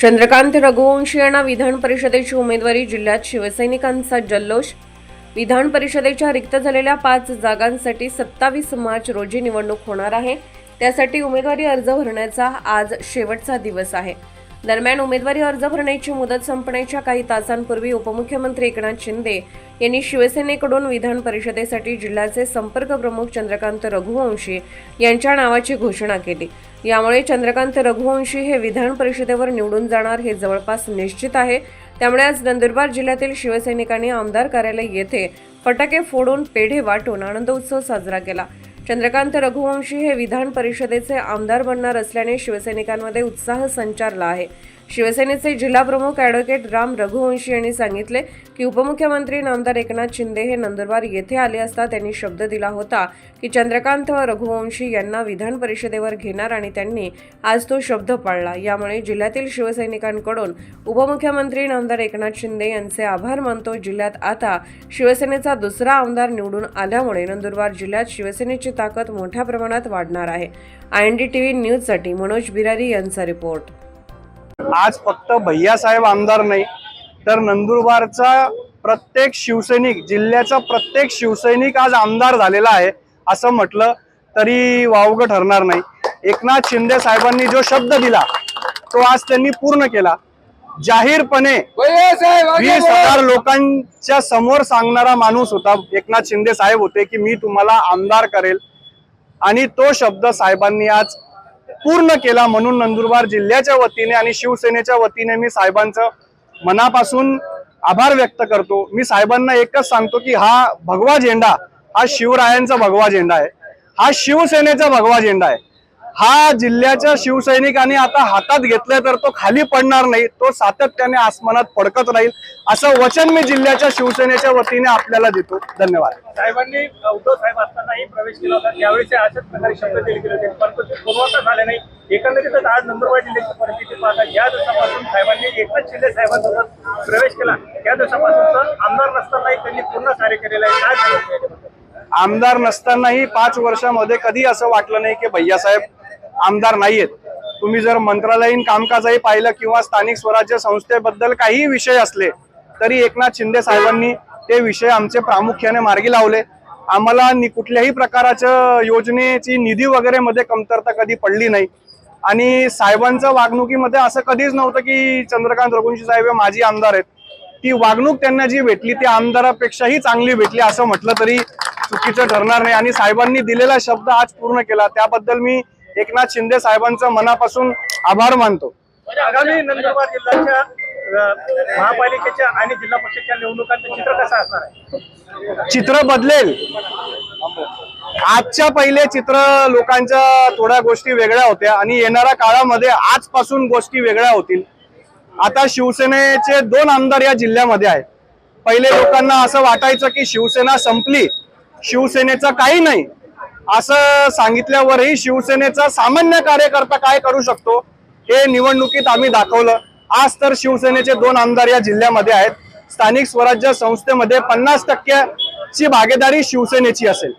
चंद्रकांत रघुवंशी यांना विधान परिषदेची उमेदवारी जिल्ह्यात शिवसैनिकांचा जल्लोष. विधान परिषदेच्या रिक्त झालेल्या पाच जागांसाठी सत्तावीस मार्च रोजी निवडणूक होणार आहे. त्यासाठी उमेदवारी अर्ज भरण्याचा आज शेवटचा दिवस आहे. दरम्यान उमेदवारी अर्ज भरण्याची मुदत संपण्याच्या काही तासांपूर्वी उपमुख्यमंत्री एकनाथ शिंदे यांनी शिवसेनेकडून विधान परिषदेसाठी जिल्ह्याचे संपर्क प्रमुख चंद्रकांत रघुवंशी यांच्या नावाची घोषणा केली. यामुळे चंद्रकांत रघुवंशी हे विधान परिषदेवर निवडून जाणार हे जवळपास निश्चित आहे. त्यामुळे आज नंदुरबार जिल्ह्यातील शिवसैनिकांनी आमदार कार्यालय येथे फटाके फोडून पेढे वाटून आनंद उत्सव साजरा केला. चंद्रकांत रघुवंशी हे विधान परिषदेचे आमदार बनणार असल्याने शिवसैनिकांमध्ये उत्साह संचारला आहे. शिवसेनेचे जिल्हाप्रमुख ॲडव्होकेट राम रघुवंशी यांनी सांगितले की उपमुख्यमंत्री नामदार एकनाथ शिंदे हे नंदुरबार येथे आले असता त्यांनी शब्द दिला होता की चंद्रकांत रघुवंशी यांना विधान परिषदेवर घेणार आणि त्यांनी आज तो शब्द पाळला. यामुळे जिल्ह्यातील शिवसैनिकांकडून उपमुख्यमंत्री नामदार एकनाथ शिंदे यांचे आभार मानतो. जिल्ह्यात आता शिवसेनेचा दुसरा आमदार निवडून आल्यामुळे नंदुरबार जिल्ह्यात शिवसेनेची ताकद मोठ्या प्रमाणात वाढणार आहे. I N D T V न्यूजसाठी मनोज बिरारी यांचा रिपोर्ट. आज फक्त भैयासाहेब आमदार नाही तर नंदुरबारचा प्रत्येक शिवसैनिक जिल्ह्याचा प्रत्येक शिवसैनिक आज आमदार झालेला आहे असं म्हटलं तरी वावगं ठरणार नाही. एकनाथ शिंदे साहेबांनी जो शब्द दिला तो आज त्यांनी पूर्ण केला. जाहीरपणे वीस हजार लोकांच्या समोर सांगणारा माणूस होता एकनाथ शिंदे साहेब होते की मी तुम्हाला आमदार करेल. आणि तो शब्द साहेबांनी आज पूर्ण केला म्हणून नंदुरबार जिल्ह्याच्या वतीने आणि शिवसेनेच्या वतीने मी साहेबांचं मनापासून आभार व्यक्त करतो. मी साहेबांना एकच सांगतो की हा भगवा झेंडा हा शिवरायांचा भगवा झेंडा आहे. हा शिवसेनेचा भगवा झेंडा आहे. हा जिल्ह्याच्या शिवसैनिकांनी आता हातात घेतलाय तर तो खाली पडणार नाही तो सातत्याने आसमानात फडकत राहील असं वचन मी जिल्ह्याच्या शिवसेनेच्या वतीने आपल्याला देतो. धन्यवाद. साहेबांनी उद्धव साहेब असतानाही प्रवेश केला होता. त्यावेळी अशाच प्रकारे शब्द दिले गेले होते. परंतु ते पूर्वता झाले नाही. एकंदरीतच आज नंदुरबार जिल्ह्याची परिस्थिती पाहता ज्या दिवसापासून साहेबांनी एकनाथ शिंदे साहेबांसोबत प्रवेश केला. त्या दिवसापासून आमदार नसतानाही त्यांनी पूर्ण कार्य केलेलं आहे. काय? आमदार नसतानाही पाच वर्षामध्ये कधी असं वाटलं नाही की भैयासाहेब आमदार नाहीयेत. तुम्ही जर मंत्रालयीन कामकाजही पाहिलं किंवा स्थानिक स्वराज्य संस्थेबद्दल काही विषय असले तरी एकनाथ शिंदे साहेबांनी ते विषय आमचे प्रामुख्याने मार्गी लावले. आम्हाला नि कुठल्याही प्रकाराच्या योजनेची निधी वगैरे मध्ये कमतरता कधी पडली नाही. आणि साहेबांच्या वागणुकीमध्ये असं कधीच नव्हतं की चंद्रकांत रघुवंशी साहेब हे माजी आमदार आहेत. ती वागणूक त्यांना जी भेटली ती आमदारापेक्षाही चांगली भेटली असं म्हटलं तरी चुकीचं ठरणार नाही. आणि साहेबांनी दिलेला शब्द आज पूर्ण केला. त्याबद्दल मी एकनाथ शिंदे साहेबांचं मनापासून आभार मानतो. आगामी नंदुरबार जिल्ह्याच्या महापालिकेच्या आणि जिल्हा परिषदच्या निवडणुकांचं चित्र कसं असणार आहे? चित्र बदलेल. आजच्या पहिले चित्र लोकांच्या थोड्या गोष्टी वेगळ्या होत्या आणि येणाऱ्या काळामध्ये आजपासून गोष्टी वेगळ्या होतील. आता शिवसेनेचे दोन आमदार या जिल्ह्यामध्ये आहेत. पहिले लोकांना असं वाटायचं की शिवसेना संपली. शिवसेनेचं काही नाही. असं सांगितल्यावरही शिवसेनेचा सामान्य कार्यकर्ता काय करू शकतो हे निवडणुकीत आम्ही दाखवलं. आज तर शिवसेनेचे दोन आमदार या जिल्ह्यामध्ये आहेत. स्थानिक स्वराज्य संस्थेमध्ये पन्नास टक्क्याची भागीदारी शिवसेनेची असेल.